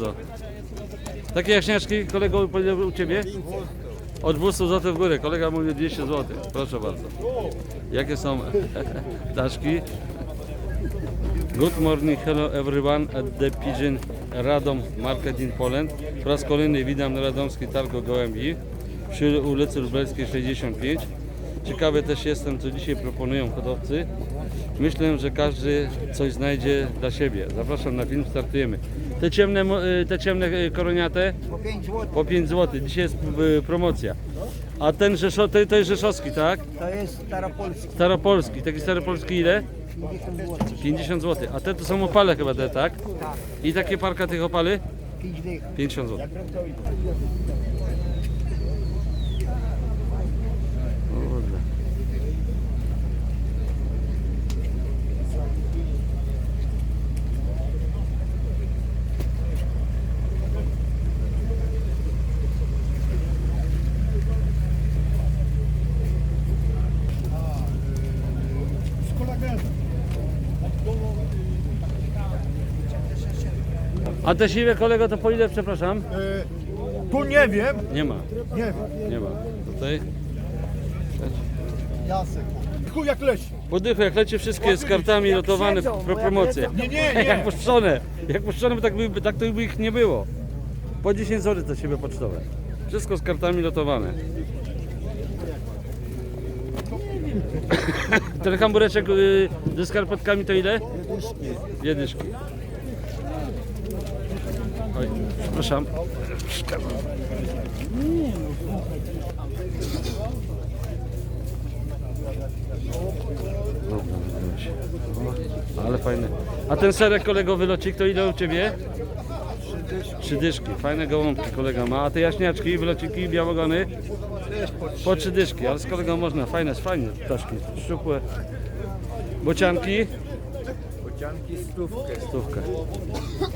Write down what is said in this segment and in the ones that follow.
Do. Takie jaśniaczki, kolego, po ile u Ciebie? Od 200 zł w górę, kolega mówi 200 zł. Proszę bardzo. Jakie są ptaszki? Good morning, hello everyone at the Pigeon Radom Market in Poland. Po raz kolejny witam na Radomski Targo Gołębi przy ulicy Lubelskiej 65. Ciekawy też jestem, co dzisiaj proponują hodowcy. Myślę, że każdy coś znajdzie dla siebie. Zapraszam na film, startujemy. Te ciemne, y, te ciemne y, koroniate Po 5 zł. po 5 zł. Dzisiaj jest y, promocja. A ten Rzeszo, to, to jest rzeszowski, tak? To jest staropolski. Staropolski. Taki staropolski ile? 50 zł. 50 zł. A te to są opale chyba te, tak? Tak. I takie parka tych opali? 5 dych. 50 zł. Kurde. Z kolagenem. A te siwe kolego to po ile, przepraszam? E, tu nie wiem. Nie ma, Nie wiem. nie ma. Tutaj Jasek. Chuj jak leś. po dychu, jak lecie wszystkie z kartami lotowane siedzą, pro bo promocję. Nie, nie, nie. Jak puszczone, jak puszczone, by tak, by, tak to by ich nie było. Po 10 zł to siebie pocztowe. Wszystko z kartami lotowane. Ten hambureczek y, ze skarpetkami to ile? Dwie dyszki. Oj, przepraszam. Dobra, Ale fajny. A ten serek kolego wylocik to ile u Ciebie? Trzy dyszki. Fajne gołąbki kolega ma. A te jaśniaczki, wylociki, białogony? Po trzy dyszki, ale z kolegą można. Fajne, fajne ptaszki. Szczupłe. Bocianki? Bocianki stówkę. Stówkę. Kurde.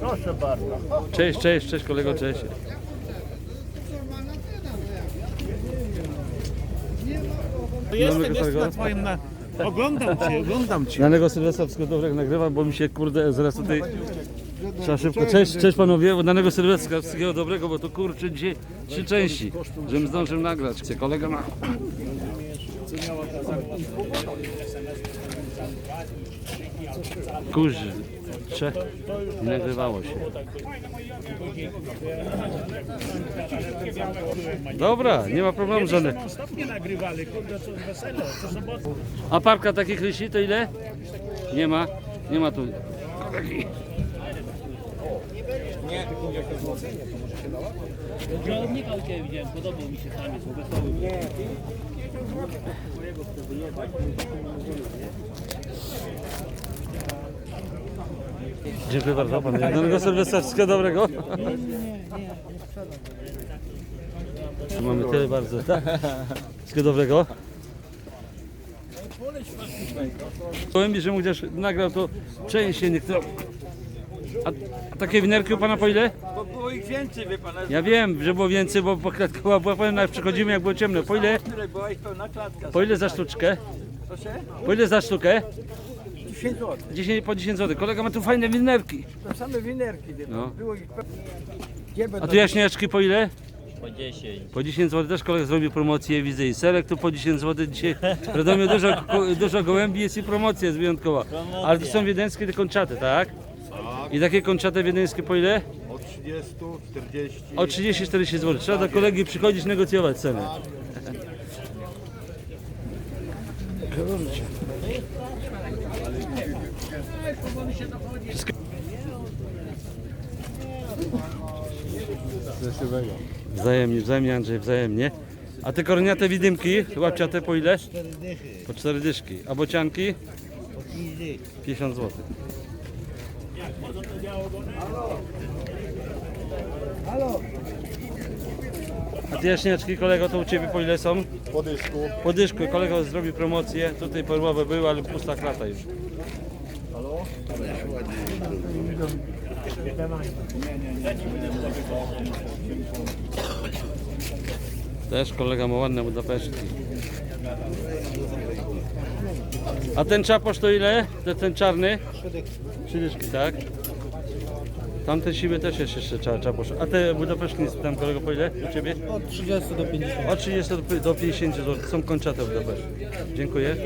Proszę bardzo. Cześć, cześć, cześć kolego, cześć. Jestem, jestem na twoim na... Oglądam cię, oglądam cię. Danego Sylwestra wszystkiego dobrego nagrywam, bo mi się kurde zaraz tutaj trzeba szybko. Cześć, cześć panowie, danego Sylwestra wszystkiego dobrego, bo to kurczę dzisiaj trzy części, żebym zdążył nagrać. Kolega ma. Kurze, i nagrywało się. Dobra, nie ma problemu żadnych. Ostatnio nagrywali, kurde, co wesele, co sobotę. A parka takich liści to ile? Nie ma, nie ma tu. Żołownika u Ciebie widziałem, podobał mi się samiec, wesoły. Dziękuję bardzo panu. Danego Sylwestra wszystkiego dobrego. Mamy tyle bardzo. tak? Wszystkiego dobrego. Powiem mi, że mu chociaż nagrał to częściej niektóre. A, a takie winerki u pana po ile? Bo było ich więcej, wie pan. Ja wiem, że było więcej, bo po klatku była, powiem, jak przychodzimy jak było ciemno. Po ile? Była ich pełna klatka. Po ile za sztuczkę? Proszę? Po ile za sztukę? 10 zł. 10, po 10 zł. Kolega ma tu fajne winerki. To same winerki. No. Było ich A tu jaśniaczki po ile? Po 10. Po 10 zł też kolega zrobił promocję, widzę i serek tu po 10 zł dzisiaj. W Radomiu dużo, dużo gołębi jest i promocja jest wyjątkowa. Ale to są wiedeńskie te kończaty, tak? I takie kończate wiedeńskie po ile? Od 30, 40. O 30-40 zł. Trzeba do kolegi przychodzić negocjować cenę. Wzajemnie, wzajemnie Andrzej, wzajemnie. A te koroniate widymki, łapciate po ile? Po cztery dyszki. A bocianki? 50 zł. A te jaśniaczki, kolego, to u Ciebie po ile są? Po dysku. Po dyszku, kolega zrobi promocję. Tutaj perłowe były, ale pusta klata już. Też kolega ma ładne Budapesztki. A ten czaposz to ile? Ten, ten czarny? Trzy dyszki, tak? Tamten siwy też jest jeszcze cza- czaposz. A te Budapesztki tam kolego po ile u Ciebie? Od 30 do 50. Od 30 do- do 50 zł. Są kończate w. Dziękuję.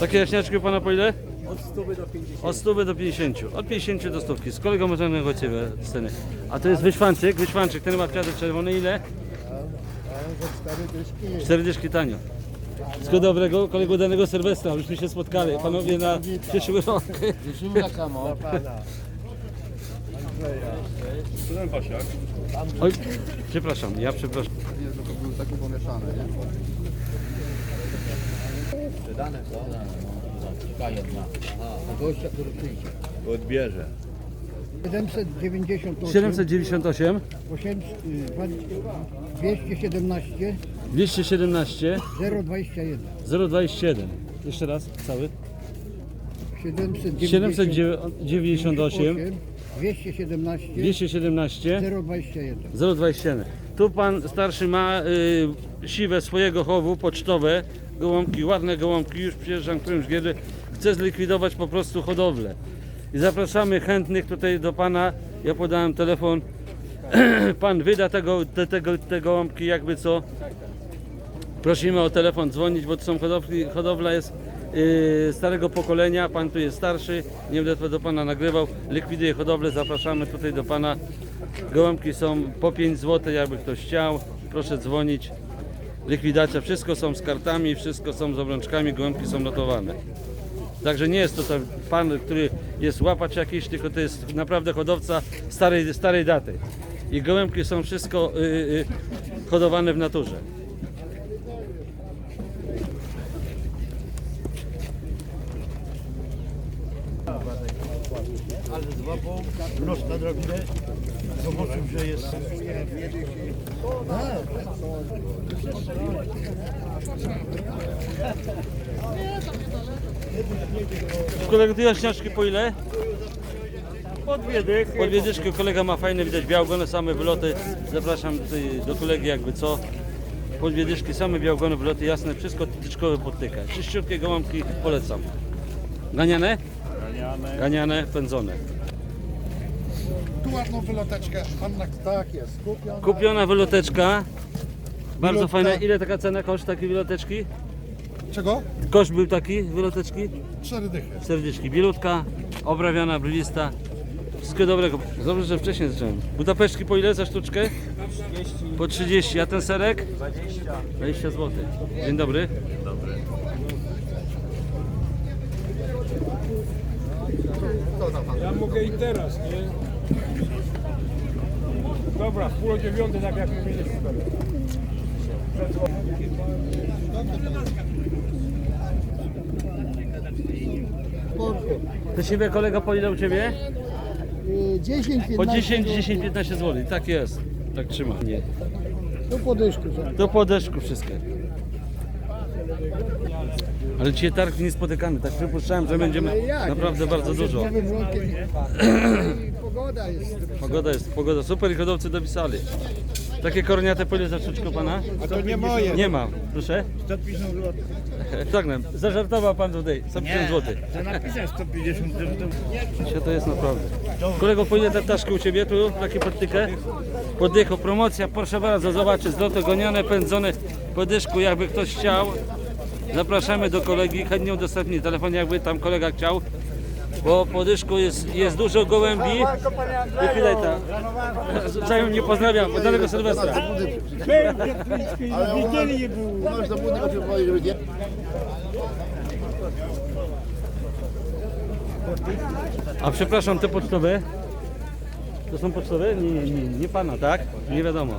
Takie jaśniaczki u Pana po ile? Od 100 do 50. Od 100 do 50. Od 50 do 100. Z kolegą możemy negocjować ceny. A to jest wyszwanczyk, wyszwanczyk, ten ma kwiatek czerwony ile? Cztery dyszki tanio. Wszystkiego dobrego, kolego danego Sylwestra, byśmy się spotkali. Panowie na przyszły rok. Oj, przepraszam, ja przepraszam. Odbierze. 798, 798, 8, 217, 217, 021. 027. Jeszcze raz, cały. 798, 798, 217, 217, 021. 021. Tu pan starszy ma y, siwe swojego chowu pocztowe, gołąbki, ładne gołąbki, już przyjeżdżam którymś kiedy chce zlikwidować po prostu hodowlę. I zapraszamy chętnych tutaj do pana. Ja podałem telefon. pan wyda tego, te, tego, te gołąbki jakby co. Prosimy o telefon dzwonić, bo to są hodowli, hodowla jest yy, starego pokolenia. Pan tu jest starszy, nie będę do pana nagrywał. Likwiduje hodowlę, zapraszamy tutaj do pana. Gołąbki są po 5 zł, jakby ktoś chciał. Proszę dzwonić. Likwidacja, wszystko są z kartami, wszystko są z obrączkami, gołąbki są notowane. Także nie jest to ten pan, który jest łapacz jakiś, tylko to jest naprawdę hodowca starej, starej daty. I gołębki są wszystko y, y, hodowane w naturze. Prosta drobne. Zobaczył, że jest. Kolego, ty jaśniaczki po ile? Po dwie dychy. Po dwie dyszki kolega ma fajne, widać białgony, same wyloty. Zapraszam tutaj do kolegi jakby co. Po dwie dyszki, same białgony, wyloty jasne, wszystko tyczkowe podtyka. Czyściutkie gołąbki polecam. Ganiane? Ganiane. Ganiane, pędzone. Tu ładną wyloteczkę. Anna, tak jest. Kupiona. Kupiona wyloteczka. Bardzo Wylotka. fajna. Ile taka cena koszt takiej wyloteczki? Czego? Koszt był taki wyloteczki? Cztery dychy. Serdyszki. Bielutka, obrawiana, brylista. Wszystkiego dobrego. Dobrze, że wcześniej zacząłem. Budapesztki po ile za sztuczkę? 30. Po 30. A ten serek? 20. 20 zł. Dzień dobry. Ja mogę i teraz, nie? Dobra, w pół o dziewiątej, tak jak mówiliście. To siebie kolega po ile u Ciebie? 10, 15. Po 10, 10, 15 zł. Tak jest. Tak trzyma. Nie. Do podyszku. Do podeszku wszystkie. Ale dzisiaj targ niespotykany, tak przypuszczałem, że będziemy naprawdę bardzo dużo. Pogoda jest. Pogoda jest, pogoda super i hodowcy dopisali. Takie korniate po ile za sztuczkę pana? A to nie moje. Nie ma, proszę. 150 zł. Tak, no, zażartował pan tutaj, 150 zł. To napisał 150 zł. Dzisiaj to jest naprawdę. Kolego, po ile ptaszki u Ciebie tu, takie podtykę? Poddycho, promocja, proszę bardzo, zobaczyć, złoto gonione, pędzone po dyszku, jakby ktoś chciał. Zapraszamy do kolegi, chętnie udostępni telefon, jakby tam kolega chciał. Bo po dyszku jest, jest dużo gołębi. Likwidata. Wzajemnie pozdrawiam, od danego Sylwestra. Do powiedzieć, że nie. A przepraszam, te pocztowe? To są pocztowe? Nie, nie, nie, nie pana, tak? Nie wiadomo.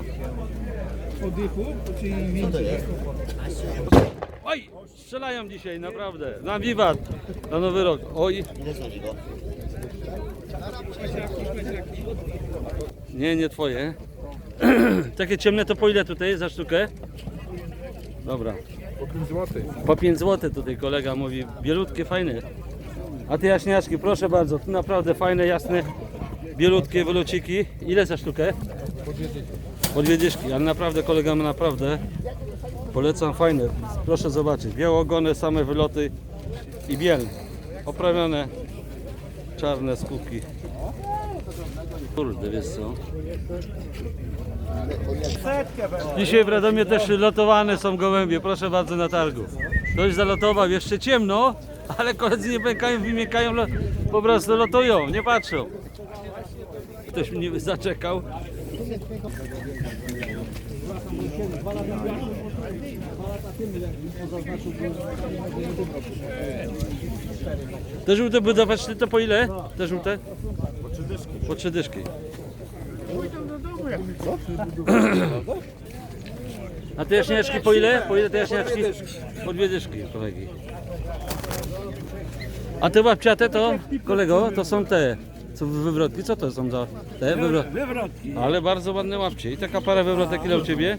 Oj, strzelają dzisiaj, naprawdę. Na wiwat, na nowy rok. Oj. Nie, nie twoje. Takie ciemne to po ile tutaj za sztukę? Dobra. Po 5 zł. Po 5 zł tutaj kolega mówi. Bielutkie, fajne. A te jaśniaczki, proszę bardzo, tu naprawdę fajne, jasne. bielutkie wylociki. Ile za sztukę? Po dwie dyszki, ale naprawdę kolega ma naprawdę polecam fajne. Proszę zobaczyć, białogone, same wyloty i bielne. Oprawione czarne skórki. Kurde, wiesz co? Dzisiaj w Radomie też lotowane są gołębie, proszę bardzo na targu. Ktoś zalotował, jeszcze ciemno, ale koledzy nie pękają, wymiękają, lo- po prostu lotują, nie patrzą. Ktoś mnie zaczekał. Te żółte budoweczne to po ile? Te żółte? Po trzy dyszki. Po trzy dyszki. A te jaśniaczki po ile? Po ile te jaśniaczki? Po dwie dyszki, kolegi. A te babciate to, kolego, to są te, co wywrotki, co to są za te wywrotki? Wywrotki. Ale bardzo ładne łapcie. I taka para wywrotek ile u Ciebie?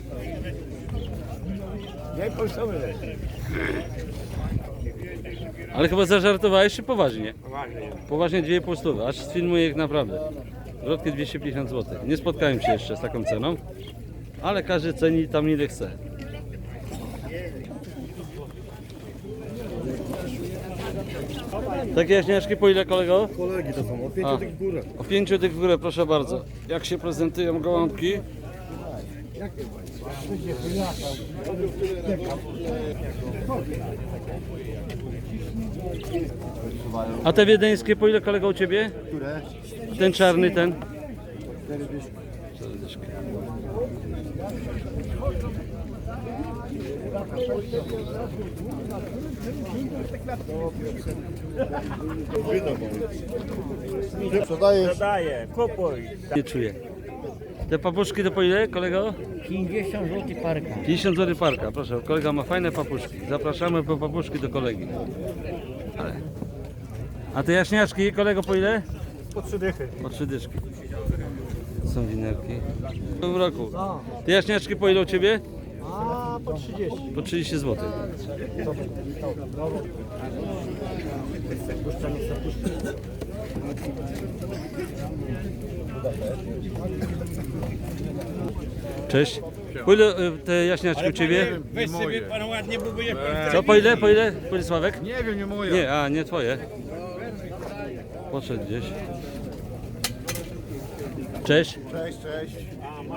Ale chyba zażartowałeś czy poważnie? Poważnie. Poważnie 2,5 stówy, aż sfilmuję ich naprawdę. Wrotki 250 zł. Nie spotkałem się jeszcze z taką ceną, ale każdy ceni tam ile chce. Takie jaśniaczki po ile kolego? Kolegi to są, o A, tych w górę. O pięciu tych w górę, proszę bardzo. Jak się prezentują gołąbki? A te wiedeńskie po ile kolego u Ciebie? Które? Ten czarny, ten? Cztery dyszki. Cztery dyszki. Sprzedajesz? Daję, kupuj. Nie czuję. Te papuszki to po ile, kolego? 50 zł parka. 50 zł parka, proszę. Kolega ma fajne papuszki. Zapraszamy po papuszki do kolegi. Ale. A te jaśniaczki, kolego, po ile? Po trzy dychy. Po trzy dyszki. Są winerki. W tym roku. Te jaśniaczki po ile u Ciebie? A po 30. Po 30 zł. Cześć. Po ile y, te jaśniaczki u Ciebie? Weź sobie pan ładnie, bo by je Co, po ile? Po ile? Po ile Sławek? Nie wiem, nie moja. Nie, a nie twoje. Podszedł gdzieś. Cześć. Cześć, cześć.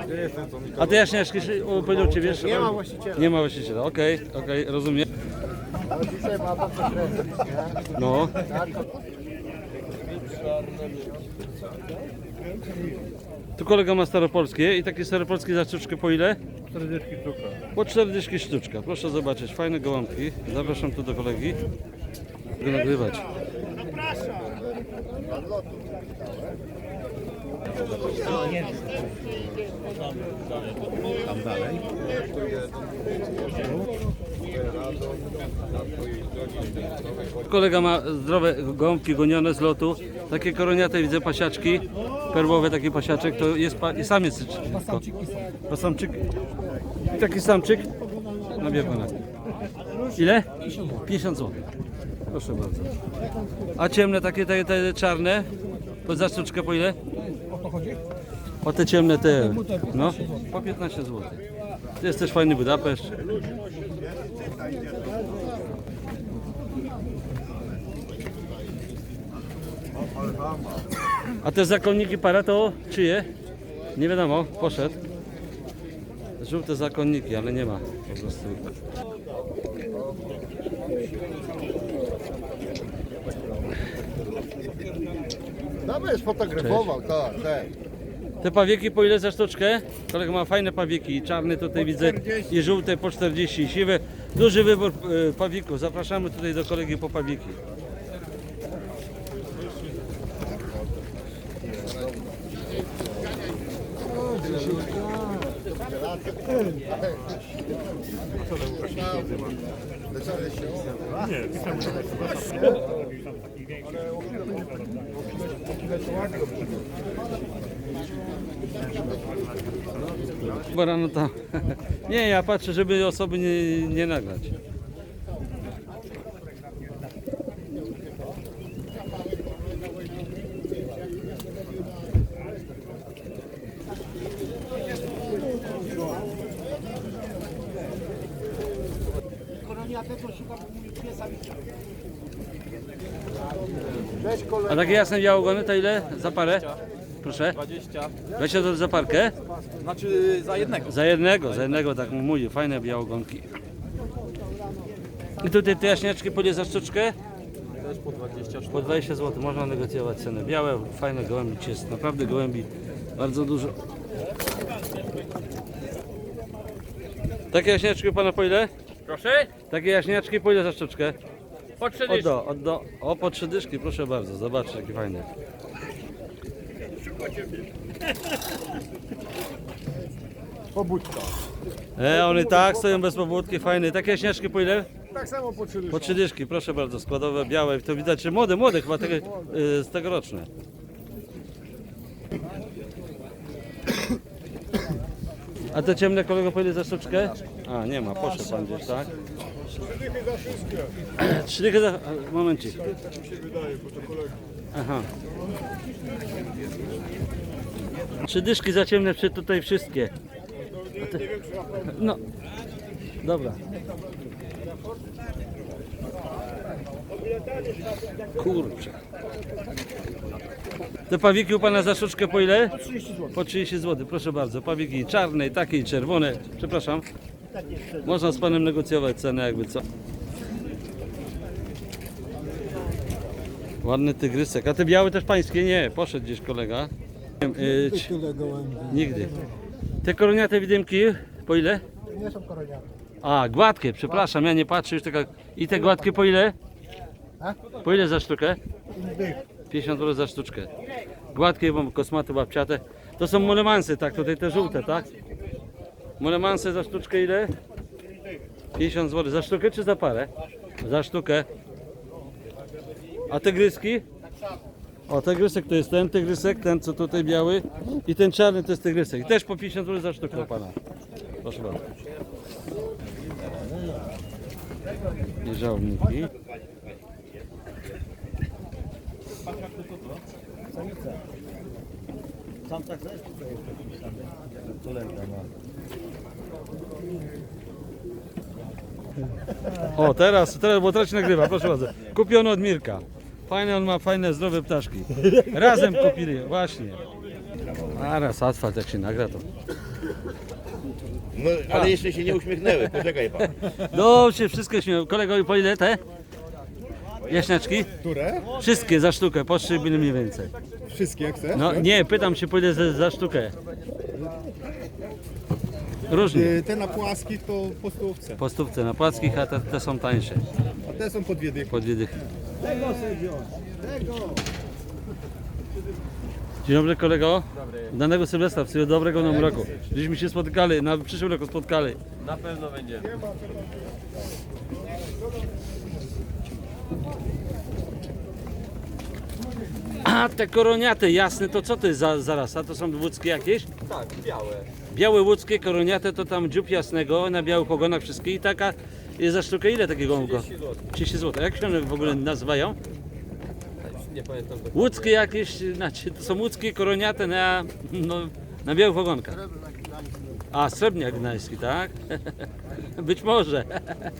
Gdzie jestem, co mi A te jaśniaczki się- o, powiedział Ci wiesz? Nie ma właściciela. Nie ma właściciela, okej, okej, rozumiem. Ale dzisiaj ma to co kręcić, nie? No. Tu kolega ma staropolskie i takie staropolskie za sztuczkę po ile? 40 sztuka. Po 40 sztuczka. Proszę zobaczyć, fajne gołąbki. Zapraszam tu do kolegi. Go nagrywać. Kolega ma zdrowe gołąbki gonione z lotu. Takie koroniate widzę pasiaczki. Perłowe taki pasiaczek to jest pa, i samiec. To, to samczyk. I taki samczyk. No wie pana. Ile? 50 zł. Proszę bardzo. A ciemne takie te, te czarne? Po za sztuczkę po ile? O te ciemne te. No, po 15 zł. To jest też fajny Budapeszt. A te zakonniki para to czyje? Nie wiadomo, poszedł. Żółte zakonniki, ale nie ma po prostu. No będziesz fotografował, tak, tak. Te pawieki po ile za sztuczkę? Kolega ma fajne pawieki, czarne tutaj widzę i żółte po 40, siwe. Duży wybór e, pawików. Zapraszamy tutaj do kolegi po pawieki. Bo rano tam. Nie, ja patrzę, żeby osoby nie, nie nagrać. A takie jasne białogony to ile za parę? Proszę? 20. 20 zł za parkę? Znaczy za jednego. Za jednego, za jednego, tak mówię, fajne białogonki. I tutaj te jaśniaczki po za sztuczkę? Też po 20 sztuk. Po 20 zł można negocjować cenę. Białe, fajne gołębi, jest naprawdę gołębi bardzo dużo. Takie jaśniaczki u pana po ile? Proszę? Takie jaśniaczki po ile za sztuczkę? Po trzy O, dyszki. do, o, do, o po trzy dyszki, proszę bardzo, zobaczcie jakie fajne. Pobudka. E, one tak stoją bez pobudki, fajne. Takie jaśniaczki po ile? Tak samo po trzy Po trzy dyszki, proszę bardzo, składowe, białe. To widać, że młode, młode, chyba tego, y, z tegoroczne. A te ciemne kolego po ile za sztuczkę? A, nie ma, poszedł pan gdzieś, tak? Trzy dychy za... a, Momencik. Aha. Trzy dyszki za ciemne przy tutaj wszystkie. Te- No. Dobra. Kurczę. Te pawiki u pana za sztuczkę po ile? Po 30 zł. Po 30 zł, proszę bardzo. Pawiki czarne, takie i czerwone. Przepraszam. Można z panem negocjować cenę jakby co. Ładny tygrysek. A te białe też pańskie? Nie, poszedł gdzieś kolega. Ci- Tyle gołębi. nigdy. Te koroniate widymki po ile? Nie są koroniane. A, gładkie, przepraszam, ja nie patrzę już tylko. I te gładkie po ile? A? Po ile za sztukę? 50 zł za sztuczkę. Gładkie, bo kosmate, babciate. To są molemansy, tak, tutaj te żółte, tak? Molemansy za sztuczkę ile? 50 zł. Za sztukę czy za parę? Za sztukę. A tygryski? O, tygrysek to jest ten tygrysek, ten co tutaj biały i ten czarny to jest tygrysek. Też po 50 zł za sztukę pana. Proszę bardzo. I żołniki. O, teraz, teraz, bo teraz się nagrywa, proszę bardzo. Kupiony od Mirka. Fajne, on ma fajne, zdrowe ptaszki. Razem kupili, właśnie. Zaraz, asfalt jak się nagra to. No, ale jeszcze się nie uśmiechnęły, poczekaj pan. No, się wszystkie śmieją. Kolego, po ile te? Jaśniaczki? Które? Wszystkie za sztukę, po 3 mniej więcej. Wszystkie chcesz? No nie, pytam się, po ile za, za sztukę. Różnie. Y, Te na płaskich to po stówce, Po stówce na płackich, a te, te są tańsze. a te są po dwie dychy. Po dwie dychy. Dzień dobry kolego. Danego Sylwestra, wszystkiego dobrego nowym roku. Żeśmy się spotykali, na przyszłym roku spotkali. Na pewno będzie. A te koroniate jasne, to co to jest za, za rasa? To są łódzkie jakieś? Tak, białe. Białe łódzkie, koroniate to tam dziób jasnego na białych ogonach wszystkie i taka jest za sztukę ile takiego gołąbka? 30 zł. 30 zł. Jak się one w ogóle nazywają? Nie pamiętam. Łódzkie jakieś, znaczy to są łódzkie koroniate na, no, na białych ogonkach. A, srebrniak gdański, tak? Być może.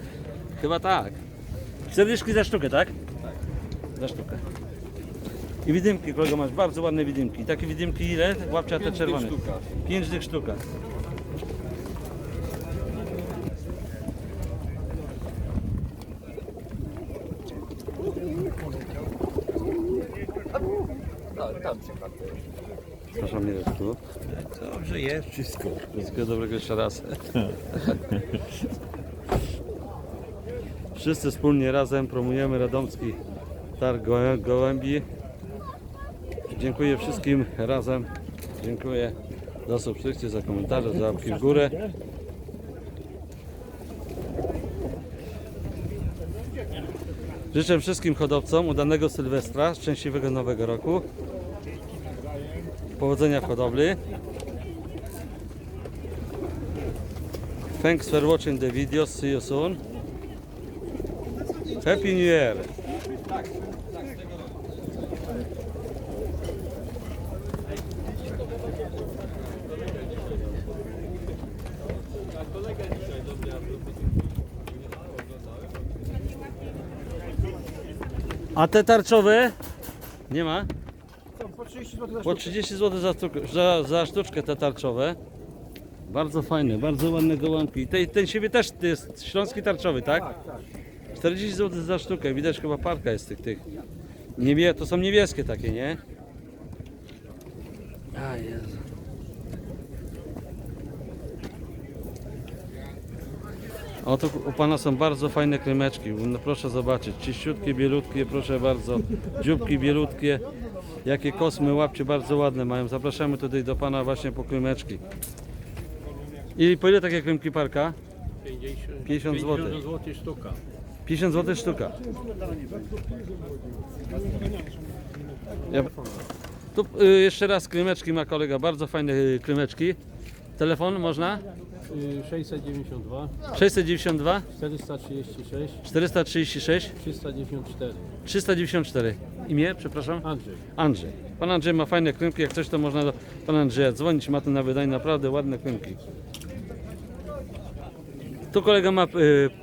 Chyba tak. Serdyszki za sztukę, tak? Tak. Za sztukę. I widymki, kolego, masz bardzo ładne widymki. Takie widymki ile? Łapcia te Pięć czerwone. sztuka. Pięć sztuka. Tak, tam przykład. Proszę Mireczku. Dobrze jest wszystko. Wszystkiego dobrego jeszcze raz. Wszyscy wspólnie razem promujemy Radomski Targ Gołę- Gołębi. Dziękuję wszystkim razem. Dziękuję za subskrypcję, za komentarze, za łapki w górę. Życzę wszystkim hodowcom udanego Sylwestra, szczęśliwego Nowego Roku. Powodzenia w hodowli. Thanks for watching the video. See you soon. Happy New Year. A te tarczowe? Nie ma? Po 30 zł za Po sztukę. 30 zł za, sztukę- za, za sztuczkę te tarczowe. Bardzo fajne, bardzo ładne gołąbki. Ten, ten siebie też jest śląski tarczowy, tak? Tak, tak. 40 zł za sztukę. Widać chyba parka jest tych tych. Niebie, to są niebieskie takie, nie? A Jezu. O tu u pana są bardzo fajne krymeczki. No, proszę zobaczyć. Czyściutkie, bielutkie, proszę bardzo. Dzióbki bielutkie. Jakie kosmy, łapcie bardzo ładne mają. Zapraszamy tutaj do pana właśnie po krymeczki. I po ile takie krymki parka? 50 zł. zł sztuka. 50 zł sztuka. Ja... Tu y, jeszcze raz krymeczki ma kolega, bardzo fajne y, krymeczki. Telefon można? 692, 692 436, 436 394. 394. Imię, przepraszam? Andrzej. Andrzej. Pan Andrzej ma fajne krymki, jak coś to można do pana Andrzeja dzwonić, ma to na wydanie naprawdę ładne krymki. Tu kolega ma y,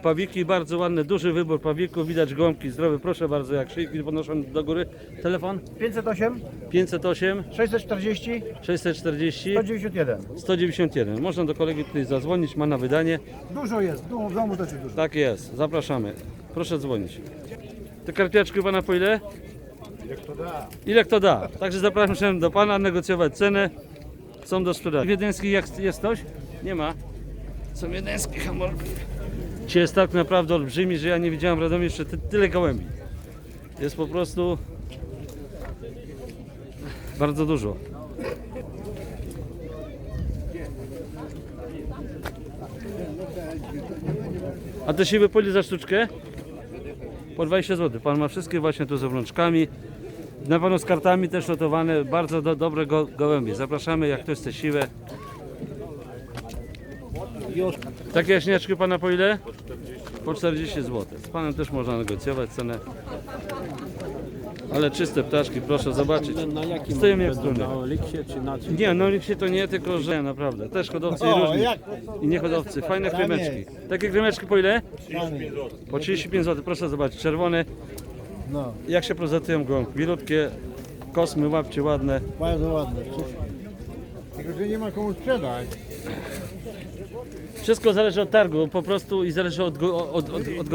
pawiki, bardzo ładny, duży wybór pawików, widać gołąbki zdrowe, proszę bardzo, jak szyjki podnoszą do góry. Telefon 508, 508 640, 640 191. 191. Można do kolegi tutaj zadzwonić, ma na wydanie. Dużo jest, du- w domu też jest dużo. Tak jest, zapraszamy. Proszę dzwonić. Te karpiaczki pana po ile? Ile kto da? Także zapraszam do pana negocjować cenę. Są do sprzedaży. Wiedeńskich jak jest ktoś? Nie ma. Są wiedeńskie hamorki. Dzisiaj jest tak naprawdę olbrzymi, że ja nie widziałem w Radomiu jeszcze ty, tyle gołębi. Jest po prostu bardzo dużo. A te siły poli za sztuczkę? Po 20 zł. Pan ma wszystkie właśnie tu z obrączkami. Na pewno z kartami też lotowane. Bardzo do, dobre go, gołębie. Zapraszamy, jak ktoś chce Takie jaśniaczki pana po ile? Po 40 zł. Z panem też można negocjować cenę. Ale czyste ptaszki, proszę zobaczyć. Na jakim Stoją jak struny. Na Oliksie czy na czym? Nie, no się to nie, tylko że naprawdę. Też hodowcy i różni. I nie hodowcy. Fajne kremeczki. Takie kremeczki po ile? Po 35 zł. Proszę zobaczyć. Czerwone. No, Jak się prezentują gołąbki? Wilutkie, kosmy, łapcie ładne. bardzo ładne. Tylko, że nie ma komu sprzedać. Wszystko zależy od targu po prostu i zależy od, go- od, od, od